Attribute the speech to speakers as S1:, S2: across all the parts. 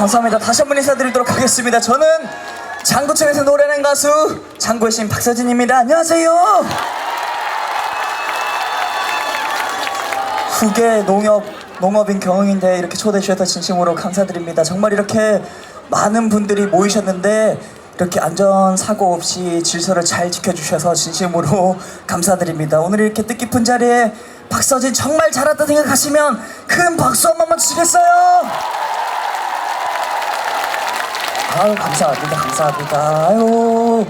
S1: 감사합니다. 다시 한 번 인사드리도록 하겠습니다. 저는 장구청에서 노래하는 가수 장구의 신 박서진입니다. 안녕하세요. 후계 농협 농업인 경영인데 이렇게 초대해 주셔서 진심으로 감사드립니다. 정말 이렇게 많은 분들이 모이셨는데 이렇게 안전 사고 없이 질서를 잘 지켜주셔서 진심으로 감사드립니다. 오늘 이렇게 뜻깊은 자리에 박서진 정말 잘했다 생각하시면 큰 박수 한 번만 주시겠어요? 아유 감사합니다 감사합니다. 아유.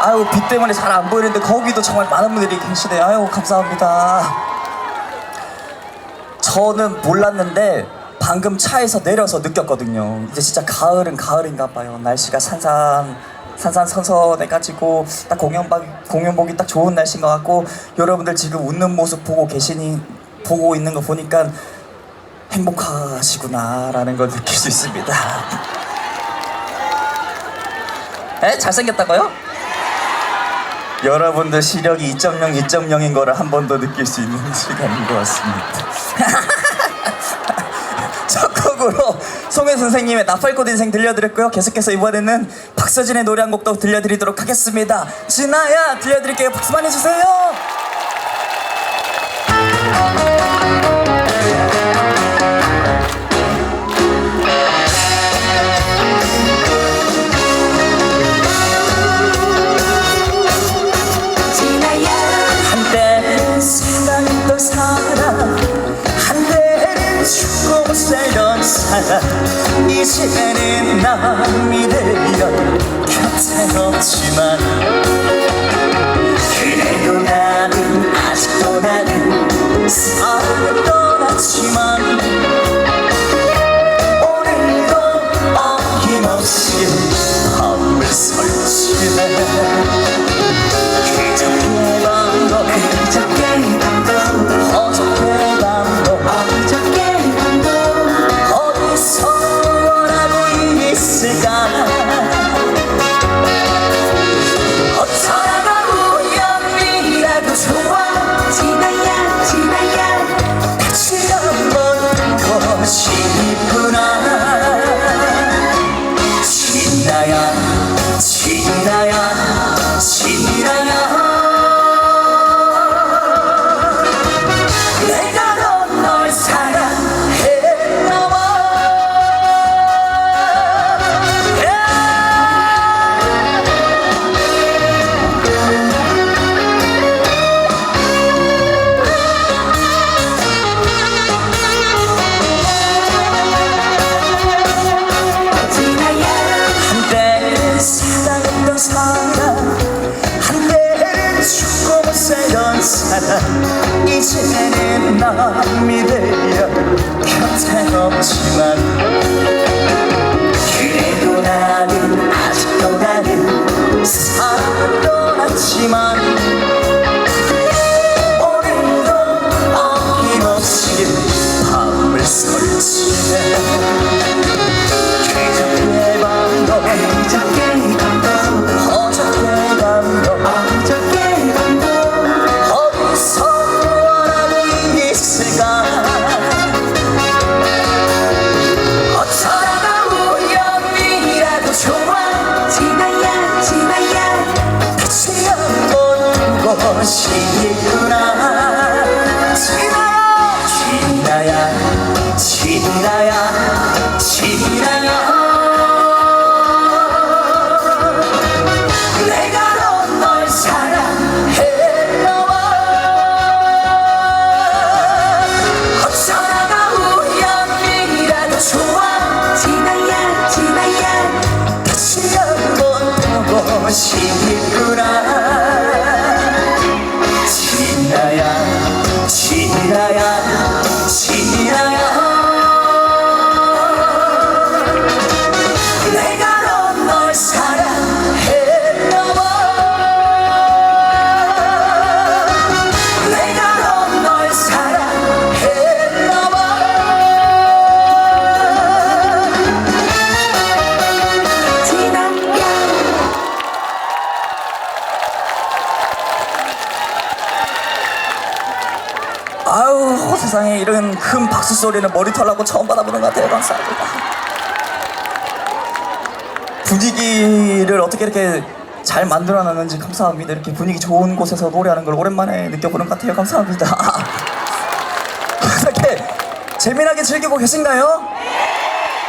S1: 아유 빛 때문에 잘 안 보이는데 거기도 정말 많은 분들이 계시네요. 아유 감사합니다. 저는 몰랐는데 방금 차에서 내려서 느꼈거든요. 이제 진짜 가을은 가을인가 봐요. 날씨가 산산 산산선선해가지고 딱 공연방 공연 보기 딱 좋은 날씨인 것 같고 여러분들 지금 웃는 모습 보고 계시니 보고 있는 거 보니까 행복하시구나라는 걸 느낄 수 있습니다. 에? 잘생겼다고요? 여러분들 시력이 2.0, 2.0인 거를 한 번 더 느낄 수 있는 시간인 것 같습니다. 첫 곡으로 송혜 선생님의 나팔꽃 인생 들려드렸고요. 계속해서 이번에는 박서진의 노래 한곡더 들려드리도록 하겠습니다. 진아야 들려드릴게요. 박수 많이 주세요. 없지만 그래도 나는 아직도 나는 사랑을 떠났지만 세상에 이런 큰 박수 소리는 머리털하고 처음 받아보는 것 같아요. 감사합니다. 분위기를 어떻게 이렇게 잘 만들어놨는지 감사합니다. 이렇게 분위기 좋은 곳에서 노래하는 걸 오랜만에 느껴보는 것 같아요. 감사합니다. 어떻게 재미나게 즐기고 계신가요?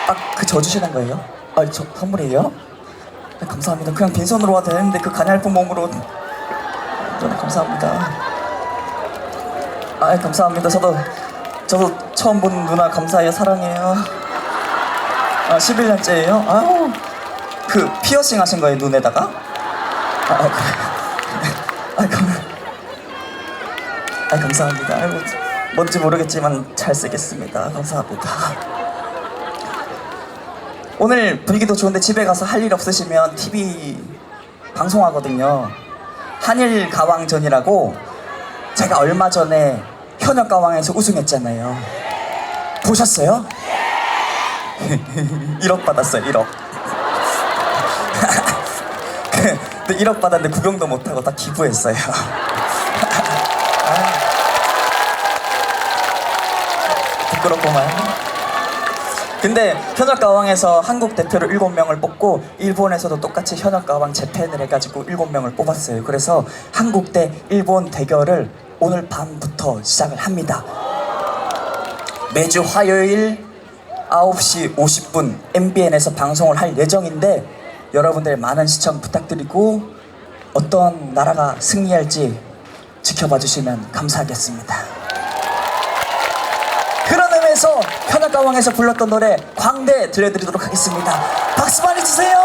S1: 아, 그 져주시는 거예요? 아, 저 선물이에요? 네, 감사합니다. 그냥 빈손으로 와도 되는데 그 가냘픈 몸으로 너무 감사합니다. 아, 감사합니다. 저도 저도 처음 본 누나 감사해요. 사랑해요. 아, 11년째예요. 아우. 그 피어싱 하신 거예요, 눈에다가? 아, 아 그래. 아, 감, 아, 감사합니다. 아이고, 뭔지 모르겠지만 잘 쓰겠습니다. 감사합니다. 오늘 분위기도 좋은데 집에 가서 할 일 없으시면 TV 방송하거든요. 한일 가왕전이라고 제가 얼마 전에 현역 가왕에서 우승했잖아요. 보셨어요? 1억 받았어요, 1억. 근데 1억 받았는데 구경도 못하고 다 기부했어요. 부끄럽구만. 근데 현역 가왕에서 한국 대표를 7명을 뽑고 일본에서도 똑같이 현역 가왕 재팬을 해가지고 7명을 뽑았어요. 그래서 한국 대 일본 대결을 오늘 밤부터 시작을 합니다. 매주 화요일 9시 50분 MBN에서 방송을 할 예정인데 여러분들 많은 시청 부탁드리고 어떤 나라가 승리할지 지켜봐 주시면 감사하겠습니다. 그런 의미에서 현악가왕에서 불렀던 노래 광대 들려드리도록 하겠습니다. 박수 많이 주세요.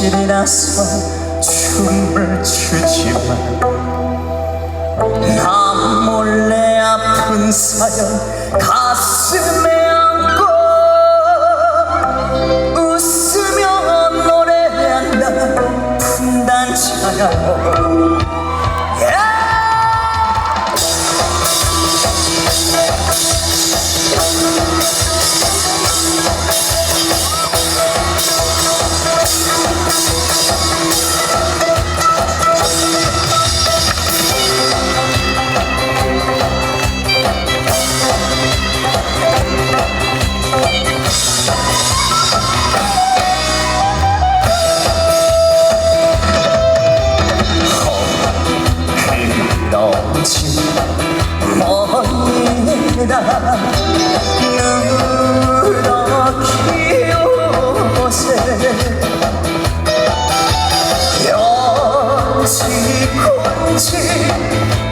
S1: 신이 나서 춤을 추지만 나 몰래 아픈 사연 가슴에 안고 웃으며 노래한다. 분단처럼 연지 곤지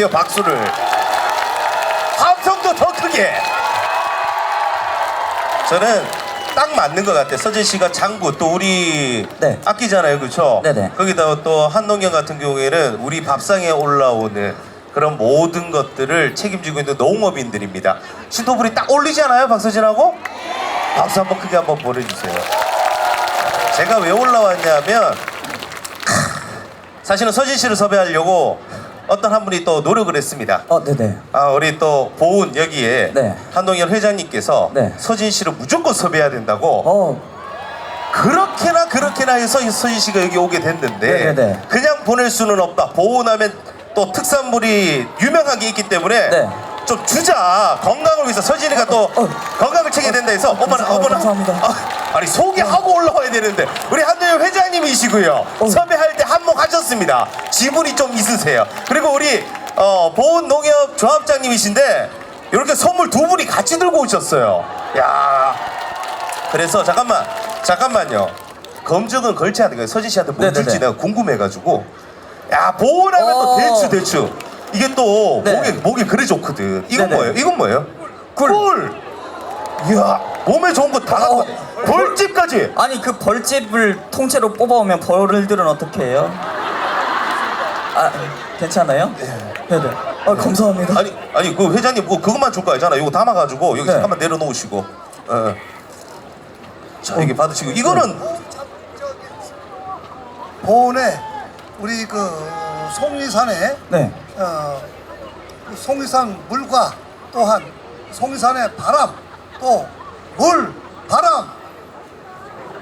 S2: 주세요. 박수를. 함성도 더 크게. 저는 딱 맞는 것 같아요. 서진 씨가 장구 또 우리
S1: 네.
S2: 아끼잖아요, 그렇죠?
S1: 네네.
S2: 거기다 또 한동현 같은 경우에는 우리 밥상에 올라오는 그런 모든 것들을 책임지고 있는 농업인들입니다. 신토불이 딱 올리지 않아요, 박서진하고? 박수 한번 크게 한번 보내주세요. 제가 왜 올라왔냐면 사실은 서진 씨를 섭외하려고 어떤 한 분이 또 노력을 했습니다.
S1: 어, 네네.
S2: 아 우리 또 보은 여기에
S1: 네.
S2: 한동현 회장님께서
S1: 네.
S2: 서진 씨를 무조건 섭외해야 된다고
S1: 어,
S2: 그렇게나 그렇게나 해서 서진 씨가 여기 오게 됐는데
S1: 네네네.
S2: 그냥 보낼 수는 없다. 보온하면 또 특산물이 유명한 게 있기 때문에
S1: 네.
S2: 좀 주자. 건강을 위해서 서진이가 또
S1: 어.
S2: 건강을 챙겨야 된다 해서 어머나
S1: 감사- 어,
S2: 어머나
S1: 감사합니다.
S2: 아, 아니 소개하고 올라와야 되는데 우리 한동현 회장님이시고요.
S1: 어.
S2: 섭외할 때 한몫 하셨습니다. 지분이 좀 있으세요. 그리고 우리 어, 보온 농협 조합장님이신데 이렇게 선물 두 분이 같이 들고 오셨어요. 야. 그래서 잠깐만 잠깐만요. 검증은 걸쳐야 돼요. 서진 씨한테 뭐
S1: 네네네.
S2: 줄지 내가 궁금해가지고. 야 보온하면 또
S1: 어.
S2: 대추 대추 이게 또
S1: 네.
S2: 목에 목에 그래 좋거든 이건
S1: 네네.
S2: 뭐예요 이건 뭐예요
S1: 꿀.
S2: 꿀 이야 몸에 좋은 거 다 갖고
S1: 어.
S2: 벌집까지
S1: 아니 그 벌집을 통째로 뽑아오면 벌들은 어떻게 해요? 아, 괜찮아요? 네네. 아, 감사합니다.
S2: 아니 아니 그 회장님 그 그것만 줄 거 아니잖아 이거 담아가지고 여기
S1: 네.
S2: 잠깐만 내려놓으시고 어. 자 이게 받으시고 이거는
S3: 보은에 우리 그 송리산에
S1: 네.
S3: 어, 그 송리산 물과 또한 송리산의 바람 또 물, 바람,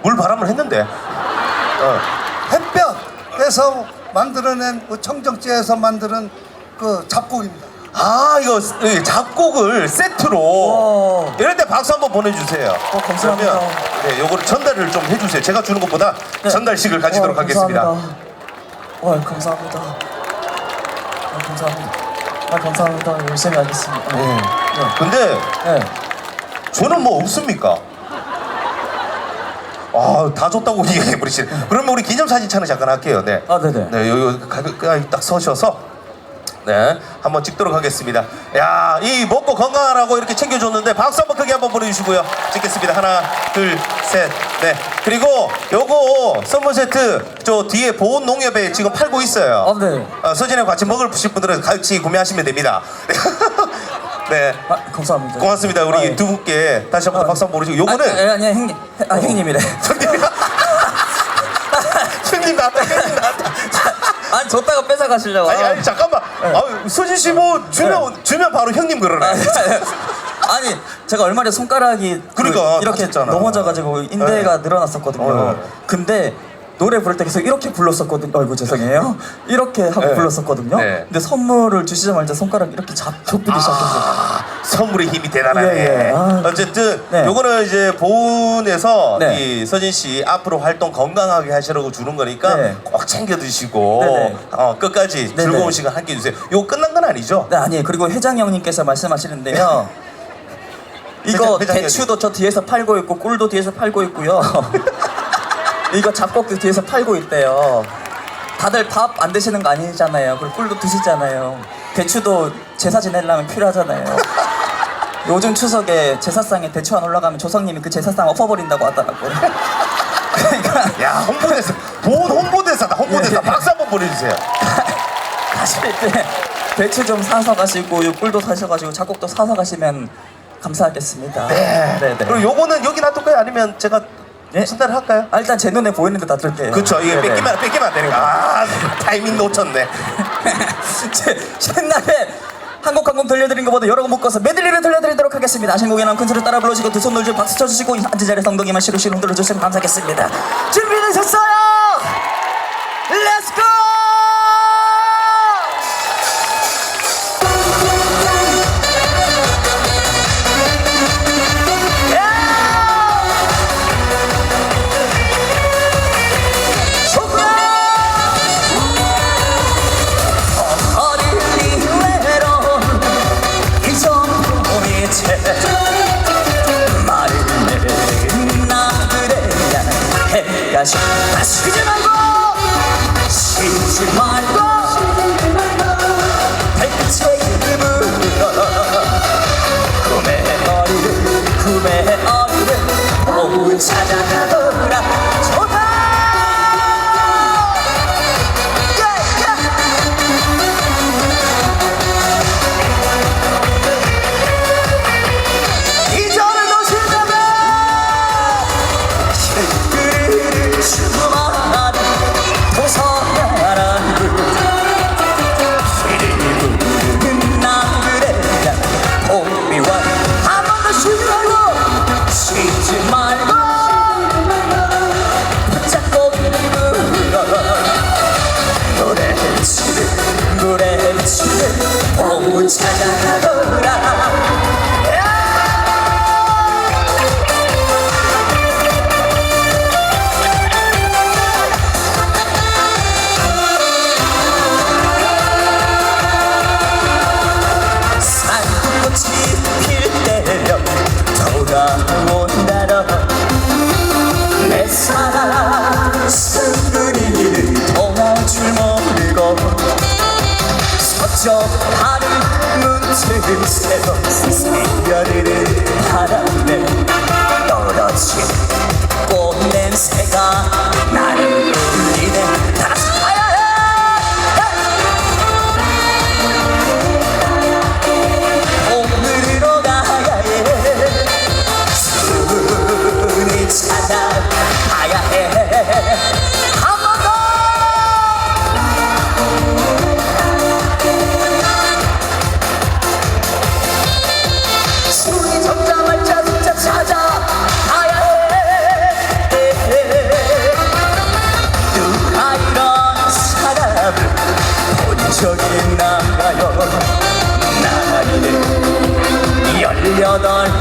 S2: 물 바람을 했는데 어.
S3: 햇볕에서 만들어낸 그 청정지에서 만드는 그 잡곡입니다.
S2: 아 이거 이 작곡을 세트로
S1: 오.
S2: 이럴 때 박수 한번 보내주세요.
S1: 어, 감사합니다.
S2: 그러면 네, 요거를 전달을 좀 해주세요. 제가 주는 것보다
S1: 네.
S2: 전달식을 가지도록
S1: 어,
S2: 하겠습니다.
S1: 감사합니다. 어, 감사합니다. 아, 감사합니다. 아, 감사합니다. 열심히 하겠습니다.
S2: 네.
S1: 네.
S2: 근데
S1: 네.
S2: 저는 뭐 없습니까? 아, 다 줬다고 얘기해 버리시네. 그러면 우리 기념사진 촬영 잠깐 할게요. 네.
S1: 아, 네네.
S2: 네, 여기 가까이 딱 서셔서 네, 한번 찍도록 하겠습니다. 야, 이 먹고 건강하라고 이렇게 챙겨줬는데 박수 한번 크게 한번 보내주시고요. 찍겠습니다. 하나, 둘, 셋, 네. 그리고 요거 선물 세트 저 뒤에 보온 농협에 지금 팔고 있어요.
S1: 아, 네.
S2: 어, 서진이랑 같이 먹을 분들은 같이 구매하시면 됩니다. 네.
S1: 아, 감사합니다.
S2: 고맙습니다. 우리
S1: 아, 예.
S2: 두 분께 다시 한번
S1: 아,
S2: 박수 한번 보내주고 요거는
S1: 아니, 아니, 형님. 아, 형님이래.
S2: 형님 나왔다 형님 나왔다
S1: 아니, 줬다가 뺏어 가시려고.
S2: 아니 아니 잠깐만 아, 서진 씨 뭐 주면
S1: 네.
S2: 주면 바로 형님 그러네
S1: 아니, 아니 제가 얼마 전에 손가락이 그
S2: 그러니까,
S1: 이렇게
S2: 다쳤잖아.
S1: 넘어져가지고 인대가 늘어났었거든요.
S2: 어, 네.
S1: 근데 노래 부를 때 계속 이렇게 불렀었거든요. 아이고 죄송해요. 이렇게 하고
S2: 네.
S1: 불렀었거든요.
S2: 네.
S1: 근데 선물을 주시자마자 손가락 이렇게 잡 좁히기 시작했어요.
S2: 아, 선물의 힘이 대단하네
S1: 예, 예. 아.
S2: 어쨌든
S1: 네.
S2: 요거는 이제 보은에서
S1: 네.
S2: 이 서진 씨 앞으로 활동 건강하게 하시라고 주는 거니까
S1: 네.
S2: 꼭 챙겨 드시고
S1: 네네.
S2: 어, 끝까지
S1: 네네.
S2: 즐거운 시간 함께 해 주세요 요거 끝난 건 아니죠?
S1: 네 아니에요. 그리고 회장 형님께서 말씀하시는데요. 이거
S2: 회장-
S1: 대추도 저 뒤에서 팔고 있고 꿀도 뒤에서 팔고 있고요. 이거 잡곡도 뒤에서 팔고 있대요. 다들 밥 안 드시는 거 아니잖아요. 그리고 꿀도 드시잖아요. 대추도 제사 지내려면 필요하잖아요. 요즘 추석에 제사상에 대추 안 올라가면 조상님이 그 제사상 엎어버린다고 하더라고요. 그러니까
S2: 야 홍보대사 보은 홍보대사다 홍보대사
S1: 예, 예.
S2: 박수 한번 보내주세요
S1: 가실 때 대추 좀 사서 가시고 요 꿀도 사셔가지고 잡곡도 사서 가시면 감사하겠습니다.
S2: 네.
S1: 네, 네.
S2: 그럼 요거는 여기 놔둘까요? 아니면 제가
S1: 예?
S2: 전달을 할까요?
S1: 아, 일단 제 눈에 보이는데 놔둘게요.
S2: 그렇죠. 이게
S1: 네네.
S2: 뺏기면 뺏기면 안 되니까. 아 타이밍 놓쳤네.
S1: 제 옛날에 한곡 한 곡 들려드린 것보다 여러 곡 묶어서 메들리를 들려드리도록 하겠습니다. 신곡에는 큰 소리 따라 불러주시고 두 손 놀줄 박수 쳐주시고 앉은 자리에 엉덩이만 시루시루 흔들어 주시면 감사하겠습니다. 준비되셨어요? 쉬지 말고! 쉬지 말고! 대체 이름을 구매 어리를 구매 어리를 오후 찾아가도 dünyada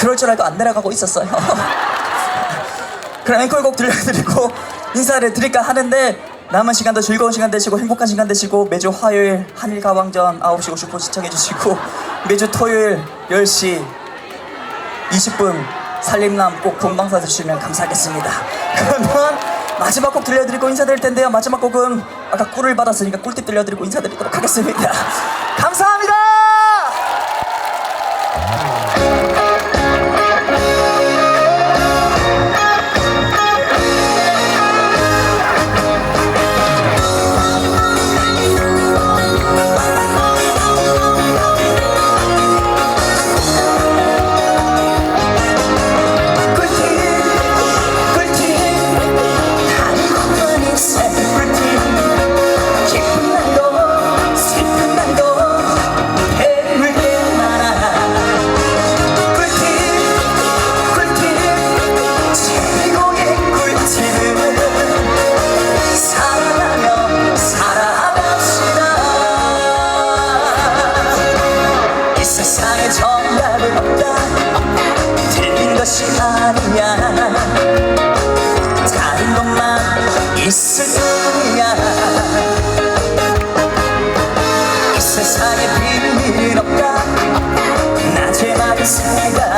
S1: 그럴 줄 알고 안 내려가고 있었어요. 그럼 앵콜곡 들려드리고 인사를 드릴까 하는데 남은 시간도 즐거운 시간 되시고 행복한 시간 되시고 매주 화요일 한일가왕전 9시 50분 시청해주시고 매주 토요일 10시 20분 살림남 꼭 본방사 주시면 감사하겠습니다. 그러면 마지막 곡 들려드리고 인사드릴 텐데요. 마지막 곡은 아까 꿀을 받았으니까 꿀팁 들려드리고 인사드리도록 하겠습니다.
S2: Yes,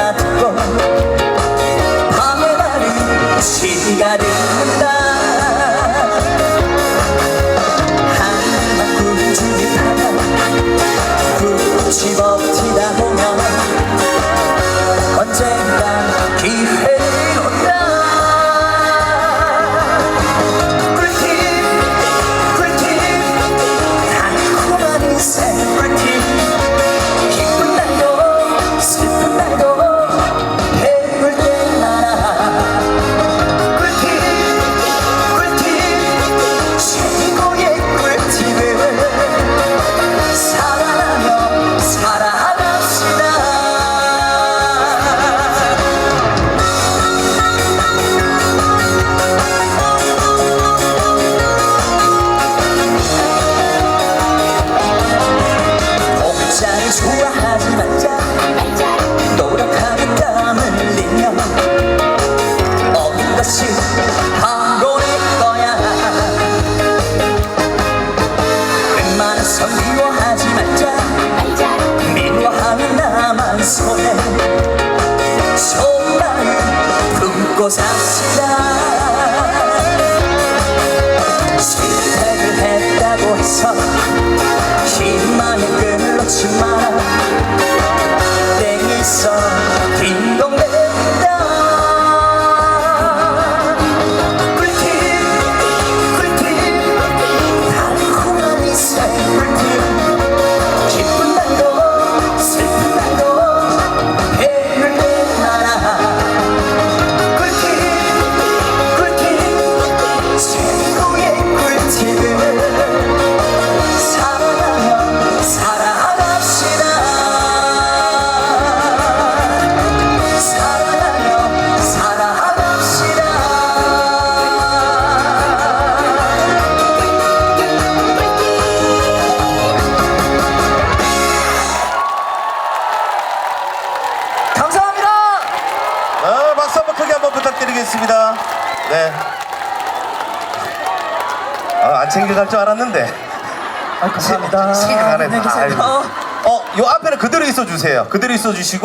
S2: 갈 줄 알았는데.
S1: 아, 감사합니다.
S2: 챙겨가네.
S1: 안녕히 계세요.
S2: 아이고. 어, 요 앞에는 그대로 있어 주세요. 그대로 있어 주시고.